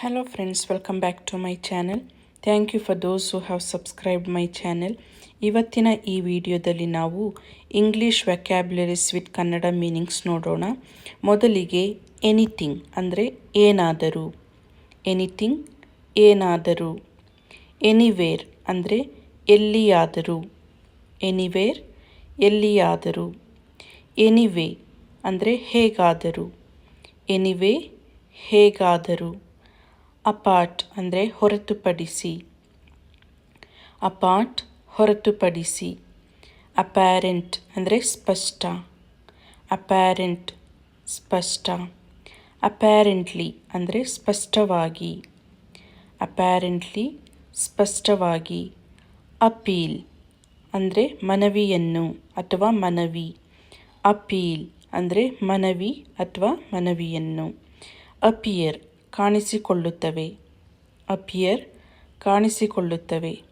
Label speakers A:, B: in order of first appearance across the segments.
A: Hello friends, welcome back to my channel. Thank you for those who have subscribed my channel ಇವತ್ತಿನ ಈ ವಿಡಿಯೋದಲ್ಲಿ ನಾವು English vocabularies with Kannada meanings ನೋಡೋಣ. ಮೊದಲಿಗೆ anything ಅಂದರೆ ಏನಾದರೂ. ಎನಿಥಿಂಗ್ ಏನಾದರೂ. ಎನಿವೇರ್ ಅಂದರೆ ಎಲ್ಲಿಯಾದರೂ. ಎನಿವೇರ್ ಎಲ್ಲಿಯಾದರೂ. ಎನಿವೇ ಅಂದರೆ ಹೇಗಾದರೂ. ಎನಿವೇ ಹೇಗಾದರೂ. ಅಪಾರ್ಟ್ ಅಂದರೆ ಹೊರತುಪಡಿಸಿ. ಅಪಾರ್ಟ್, ಹೊರತುಪಡಿಸಿ. ಅಪ್ಯಾರೆಂಟ್ ಅಂದರೆ ಸ್ಪಷ್ಟ. ಅಪ್ಯಾರೆಂಟ್, ಸ್ಪಷ್ಟ. ಅಪ್ಯಾರೆಂಟ್ಲಿ ಅಂದರೆ ಸ್ಪಷ್ಟವಾಗಿ. ಅಪ್ಯಾರೆಂಟ್ಲಿ, ಸ್ಪಷ್ಟವಾಗಿ. ಅಪೀಲ್ ಅಂದರೆ ಮನವಿಯನ್ನು ಅಥವಾ ಮನವಿ. ಅಪೀಲ್ ಅಂದರೆ ಮನವಿ ಅಥವಾ ಮನವಿಯನ್ನು. ಅಪಿಯರ್ ಕಾಣಿಸಿಕೊಳ್ಳುತ್ತವೆ. ಅಪಿಯರ್ ಕಾಣಿಸಿಕೊಳ್ಳುತ್ತವೆ.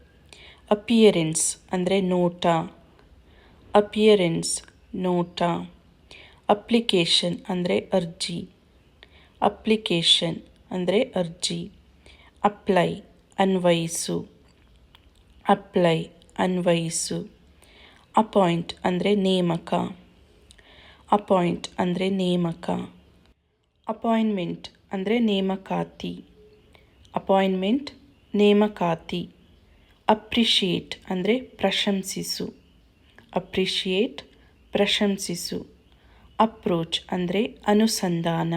A: ಅಪಿಯರೆನ್ಸ್ ಅಂದರೆ ನೋಟ. ಅಪಿಯರೆನ್ಸ್, ನೋಟ. ಅಪ್ಲಿಕೇಶನ್ ಅಂದರೆ ಅರ್ಜಿ. ಅಪ್ಲಿಕೇಶನ್ ಅಂದರೆ ಅರ್ಜಿ. ಅಪ್ಲೈ, ಅನ್ವಯಿಸು. ಅಪ್ಲೈ, ಅನ್ವಯಿಸು. ಅಪಾಯಿಂಟ್ ಅಂದರೆ ನೇಮಕ. ಅಪಾಯಿಂಟ್ ಅಂದರೆ ನೇಮಕ. ಅಪಾಯಿಂಟ್ಮೆಂಟ್ ಅಂದರೆ ನೇಮಕಾತಿ ಅಪಾಯಿಂಟ್ಮೆಂಟ್ ನೇಮಕಾತಿ ಅಪ್ರಿಷಿಯೇಟ್ ಅಂದರೆ ಪ್ರಶಂಸಿಸು ಅಪ್ರಿಷಿಯೇಟ್ ಪ್ರಶಂಸಿಸು ಅಪ್ರೋಚ್ ಅಂದರೆ ಅನುಸಂಧಾನ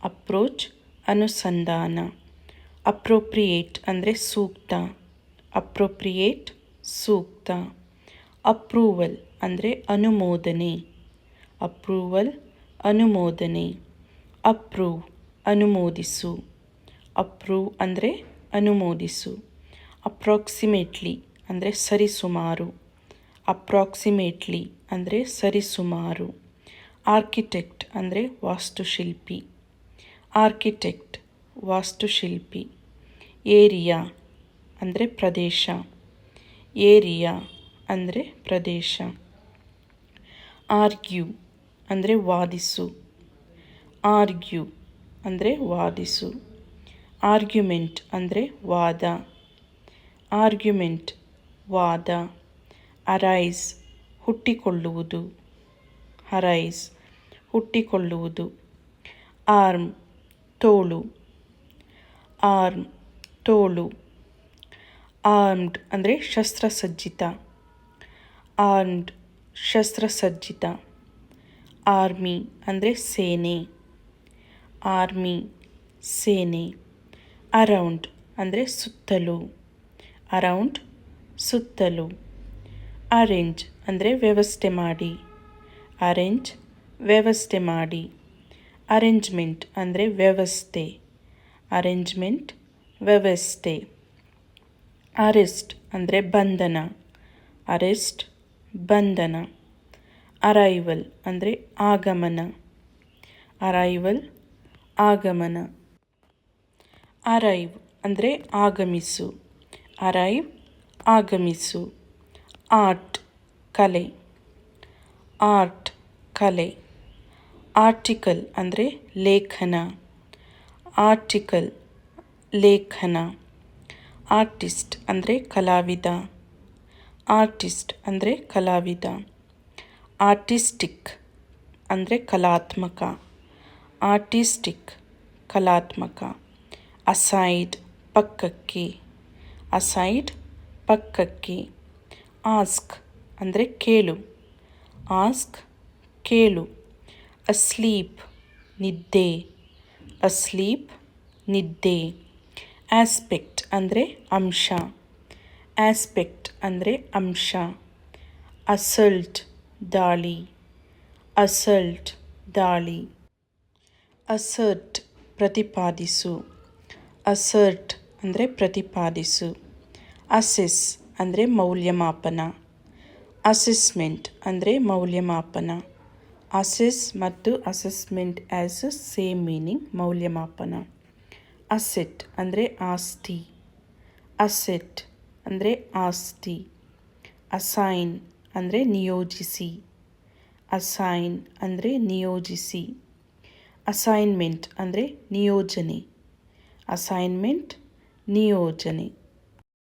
A: ಅಪ್ರೋಚ್ ಅನುಸಂಧಾನ ಅಪ್ರೋಪ್ರಿಯೇಟ್ ಅಂದರೆ ಸೂಕ್ತ ಅಪ್ರೋಪ್ರಿಯೇಟ್ ಸೂಕ್ತ ಅಪ್ರೂವಲ್ ಅಂದರೆ ಅನುಮೋದನೆ ಅಪ್ರೂವಲ್ ಅನುಮೋದನೆ ಅಪ್ರೂವ್ ಅನುಮೋದಿಸು. ಅಪ್ರೂವ್ ಅಂದರೆ ಅನುಮೋದಿಸು. ಅಪ್ರಾಕ್ಸಿಮೇಟ್ಲಿ ಅಂದರೆ ಸರಿಸುಮಾರು. ಅಪ್ರಾಕ್ಸಿಮೇಟ್ಲಿ ಅಂದರೆ ಸರಿಸುಮಾರು. ಆರ್ಕಿಟೆಕ್ಟ್ ಅಂದರೆ ವಾಸ್ತುಶಿಲ್ಪಿ. ಆರ್ಕಿಟೆಕ್ಟ್, ವಾಸ್ತುಶಿಲ್ಪಿ. ಏರಿಯಾ ಅಂದರೆ ಪ್ರದೇಶ. ಏರಿಯಾ ಅಂದರೆ ಪ್ರದೇಶ. ಆರ್ಗ್ಯೂ ಅಂದರೆ ವಾದಿಸು. ಆರ್ಗ್ಯೂ ಅಂದರೆ ವಾದಿಸು. ಆರ್ಗ್ಯುಮೆಂಟ್ ಅಂದರೆ ವಾದ. ಆರ್ಗ್ಯುಮೆಂಟ್, ವಾದ. ಅರೈಸ್, ಹುಟ್ಟಿಕೊಳ್ಳುವುದು. ಹರೈಸ್ ಹುಟ್ಟಿಕೊಳ್ಳುವುದು. ಆರ್ಮ್, ತೋಳು. ಆರ್ಮ್, ತೋಳು. ಆರ್ಮ್ಡ್ ಅಂದರೆ ಶಸ್ತ್ರಸಜ್ಜಿತ. ಆರ್ಮ್ಡ್, ಶಸ್ತ್ರಸಜ್ಜಿತ. ಆರ್ಮಿ ಅಂದರೆ ಸೇನೆ. ಆರ್ಮಿ, ಸೇನೆ, ಅರೌಂಡ್ ಅಂದರೆ ಸುತ್ತಲೂ, ಅರೌಂಡ್ ಸುತ್ತಲೂ, ಅರೇಂಜ್ ಅಂದರೆ ವ್ಯವಸ್ಥೆ ಮಾಡಿ, ಅರೇಂಜ್ ವ್ಯವಸ್ಥೆ ಮಾಡಿ, ಅರೇಂಜ್ಮೆಂಟ್ ಅಂದರೆ ವ್ಯವಸ್ಥೆ, ಅರೇಂಜ್ಮೆಂಟ್ ವ್ಯವಸ್ಥೆ, ಅರೆಸ್ಟ್ ಅಂದರೆ ಬಂಧನ, ಅರೆಸ್ಟ್ ಬಂಧನ, ಅರೈವಲ್ ಅಂದರೆ ಆಗಮನ, ಅರೈವಲ್ ಆಗಮನ. ಅರೈವ್ ಅಂದರೆ ಆಗಮಿಸು. ಅರೈವ್ ಆಗಮಿಸು. ಆರ್ಟ್ ಕಲೆ. ಆರ್ಟ್ ಕಲೆ. ಆರ್ಟಿಕಲ್ ಅಂದರೆ ಲೇಖನ. ಆರ್ಟಿಕಲ್ ಲೇಖನ. ಆರ್ಟಿಸ್ಟ್ ಅಂದರೆ ಕಲಾವಿದ. ಆರ್ಟಿಸ್ಟ್ ಅಂದರೆ ಕಲಾವಿದ. ಆರ್ಟಿಸ್ಟಿಕ್ ಅಂದರೆ ಕಲಾತ್ಮಕ. ಆರ್ಟಿಸ್ಟಿಕ್, ಕಲಾತ್ಮಕ. ಅಸೈಡ್ ಪಕ್ಕಕ್ಕೆ. ಅಸೈಡ್ ಪಕ್ಕಕ್ಕೆ. ಆಸ್ಕ್ ಅಂದರೆ ಕೇಳು. ಆಸ್ಕ್ ಕೇಳು. ಅಸ್ಲೀಪ್ ನಿದ್ದೆ. ಅಸ್ಲೀಪ್ ನಿದ್ದೆ. ಆಸ್ಪೆಕ್ಟ್ ಅಂದರೆ ಅಂಶ. ಆಸ್ಪೆಕ್ಟ್ ಅಂದರೆ ಅಂಶ. ಅಸಲ್ಟ್ ದಾಳಿ. ಅಸಲ್ಟ್ ದಾಳಿ. ಅಸರ್ಟ್ ಪ್ರತಿಪಾದಿಸು ಅಸರ್ಟ್ ಅಂದರೆ ಪ್ರತಿಪಾದಿಸು ಅಸೆಸ್ ಅಂದರೆ ಮೌಲ್ಯಮಾಪನ ಅಸೆಸ್ಮೆಂಟ್ ಅಂದರೆ ಮೌಲ್ಯಮಾಪನ ಅಸೆಸ್ ಮತ್ತು assessment as a same meaning ಮೌಲ್ಯಮಾಪನ ಅಸೆಟ್ ಅಂದರೆ ಆಸ್ತಿ ಅಸೆಟ್ ಅಂದರೆ ಆಸ್ತಿ ಅಸೈನ್ ಅಂದರೆ ನಿಯೋಜಿಸಿ ಅಸೈನ್ ಅಂದರೆ ನಿಯೋಜಿಸಿ ಅಸೈನ್ಮೆಂಟ್ ಅಂದರೆ ನಿಯೋಜನೆ. ಅಸೈನ್ಮೆಂಟ್ ನಿಯೋಜನೆ.